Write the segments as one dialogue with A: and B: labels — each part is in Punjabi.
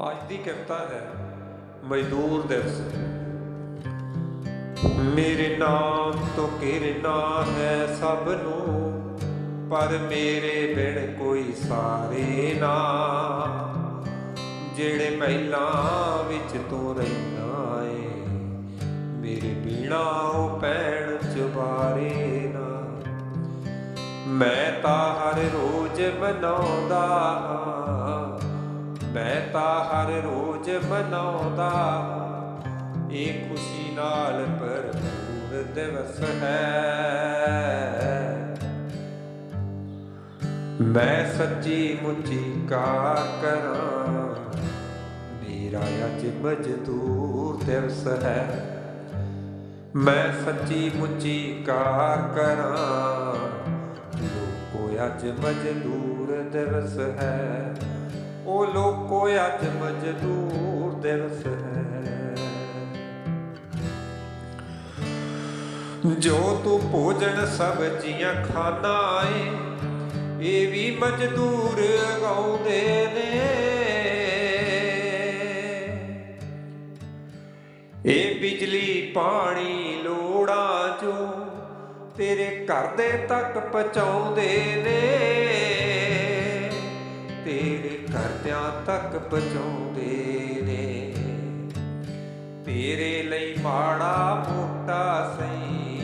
A: ਅੱਜ ਦੀ ਕਵਿਤਾ ਹੈ ਮਜ਼ਦੂਰ ਦਿਵਸ। ਮੇਰੇ ਨਾਮ ਤੋਂ ਕਿਰਨਾ ਹੈ ਸਭ ਨੂੰ, ਪਰ ਮੇਰੇ ਬਿਨ ਕੋਈ ਸਾਰੇ ਨਾ। ਜਿਹੜੇ ਮਹਿਲਾਂ ਵਿੱਚ ਤੂੰ ਰਹਿਣਾ ਏ, ਮੇਰੇ ਬਿਨਾ ਉਹ ਪੈਣ ਚੁਬਾਰੇ ਨਾ। ਮੈਂ ਤਾਂ ਹਰ ਰੋਜ਼ ਮਨਾਉਂਦਾ ਹਾਂ ਮੈਂ ਤਾਂ ਹਰ ਰੋਜ਼ ਮਨਾਉਂਦਾ। ਹਾਂ। ਇਹ ਖੁਸ਼ੀ ਨਾਲ ਭਰਪੂਰ ਦਿਵਸ ਹੈ। ਮੈਂ ਸੱਚੀ ਮੁੱਚੀ ਕਾਰ ਕਰਾਂ। ਮੇਰਾ ਅੱਜ ਮਜ਼ਦੂਰ ਦਿਵਸ ਹੈ। ਮੈਂ ਸੱਚੀ ਮੁੱਚੀ ਕਾ ਕਰਾਂ। ਲੋਕੋ ਅੱਜ ਮਜ਼ਦੂਰ ਦਿਵਸ ਹੈ। ਉਹ ਅੱਜ ਮਜ਼ਦੂਰ ਦਿਵਸ ਹੈ ਜੋ ਤੂੰ ਭੋਜਨ ਸਬਜ਼ੀਆਂ ਖਾਣਾ ਏ, ਇਹ ਵੀ ਮਜ਼ਦੂਰ ਗਾਉਂਦੇ ਨੇ। ਇਹ ਬਿਜਲੀ ਪਾਣੀ ਲੋੜਾਂ ਜੋ ਤੇਰੇ ਘਰ ਦੇ ਤੱਕ ਪਹੁੰਚਾਉਂਦੇ ਨੇ। ਤੇਰੇ ਕਰਦਿਆਂ ਤੱਕ ਪਹੁੰਚਾਉਂਦੇ ਨੇ। ਤੇਰੇ ਲਈ ਮਾੜਾ ਮੋਟਾ ਸਹੀ,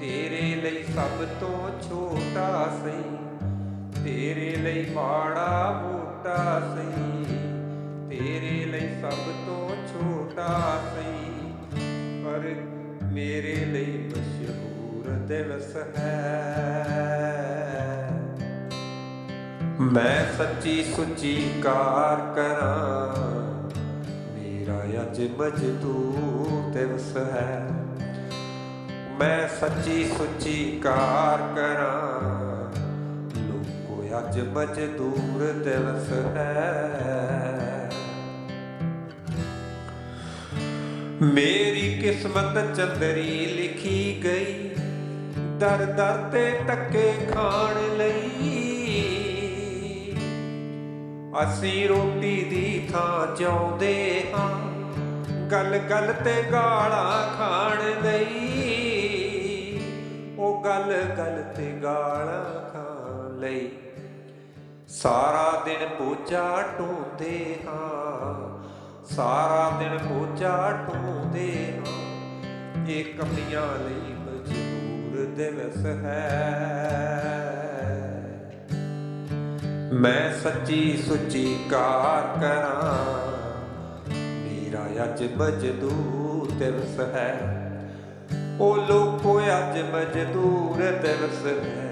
A: ਤੇਰੇ ਲਈ ਸਭ ਤੋਂ ਛੋਟਾ ਸਹੀ, ਤੇਰੇ ਲਈ ਮਾੜਾ ਮੋਟਾ ਸਹੀ, ਤੇਰੇ ਲਈ ਸਭ ਤੋਂ ਛੋਟਾ ਸਹੀ। ਪਰ ਮੇਰੇ ਲਈ ਮਸ਼ਹੂਰ ਦਿਵਸ ਹੈ। ਮੈਂ ਸੱਚੀ ਸੁੱਚੀ ਕਾਰ ਕਰਾਂ। ਮੇਰਾ ਅੱਜ ਮਜ਼ਦੂਰ ਦਿਵਸ ਹੈ। ਮੈਂ ਸੱਚੀ ਸੁੱਚੀ ਕਾਰ ਕਰਾਂ। ਲੋਕੋ, ਅੱਜ ਮਜ਼ਦੂਰ ਦਿਵਸ ਹੈ। ਮੇਰੀ ਕਿਸਮਤ ਚੰਦਰੀ ਲਿਖੀ ਗਈ। ਦਰ ਦਰ ਤੇ ਟੱਕੇ ਖਾਣ ਲਈ। ਅਸੀਂ ਰੋਟੀ ਦੀ ਥਾਂ ਚਾਹੁੰਦੇ ਹਾਂ। ਗੱਲ ਗੱਲ ਤੇ ਗਾਲਾਂ ਖਾਣ ਲਈ। ਉਹ ਗੱਲ ਗੱਲ ਤੇ ਗਾਲਾਂ ਖਾਣ ਲਈ। ਸਾਰਾ ਦਿਨ ਪੋਚਾ ਢੋਂਦੇ ਹਾਂ। ਸਾਰਾ ਦਿਨ ਪੋਚਾ ਢੋਂਦੇ ਹਾਂ। ਇਹ ਕਮੀਆਂ ਲਈ ਮਜਬੂਰ ਦਿਵਸ ਹੈ। ਮੈਂ ਸੱਚੀ ਸੁੱਚੀ ਕਾਰ ਕਰਾਂ। ਮੇਰਾ ਅੱਜ ਮਜ਼ਦੂਰ ਦਿਵਸ ਹੈ। ਉਹ ਲੋਕੋ ਅੱਜ ਮਜ਼ਦੂਰ ਦਿਵਸ ਹੈ।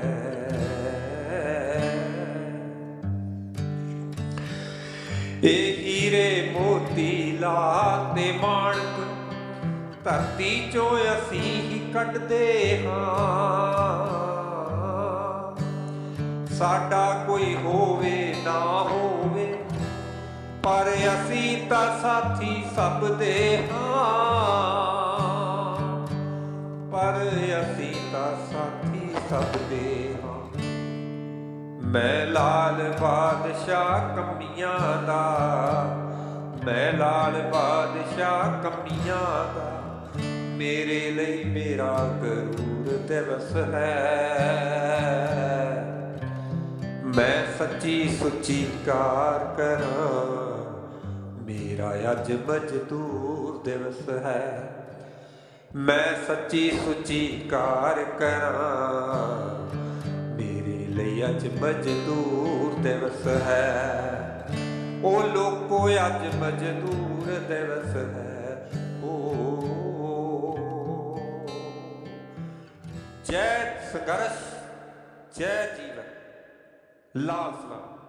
A: ਇਹ ਹੀਰੇ ਮੋਤੀ ਲਾ ਤੇ ਮਾਣਕ, ਧਰਤੀ ਚੋਂ ਅਸੀਂ ਹੀ ਕੱਢਦੇ ਹਾਂ। ਸਾਡਾ ਸਾਥੀ ਸਭ ਦੇ ਹਾਂ। ਪਰ ਅਸੀਂ ਤਾਂ ਸਾਥੀ ਸਭ ਦੇ ਹਾਂ। ਮੈਂ ਲਾਲ ਬਾਦਸ਼ਾਹ ਕਮੀਆਂ ਦਾ। ਮੈਂ ਲਾਲ ਬਾਦਸ਼ਾਹ ਕੰਮੀਆਂ ਦਾ। ਮੇਰੇ ਲਈ ਮੇਰਾ ਗਰੂਰ ਦਿਵਸ ਹੈ। ਮੈਂ ਸੱਚੀ ਸੁੱਚੀ ਕਾਰ ਕਰਾਂ। ਮੇਰਾ ਅੱਜ ਮਜ਼ਦੂਰ ਦਿਵਸ ਹੈ। ਮੈਂ ਸੱਚੀ ਸੁੱਚੀ ਕਾਰ ਕਰਾਂ। ਮੇਰੇ ਲਈ ਅੱਜ ਮਜ਼ਦੂਰ ਦਿਵਸ ਹੈ। ਉਹ ਲੋਕੋ ਅੱਜ ਮਜ਼ਦੂਰ ਦਿਵਸ ਹੈ। ਓ ਜੈ ਸੰਘਰਸ਼, ਜੈ ਜੀਵਨ। ਲਾਲ ਸਲਾਮ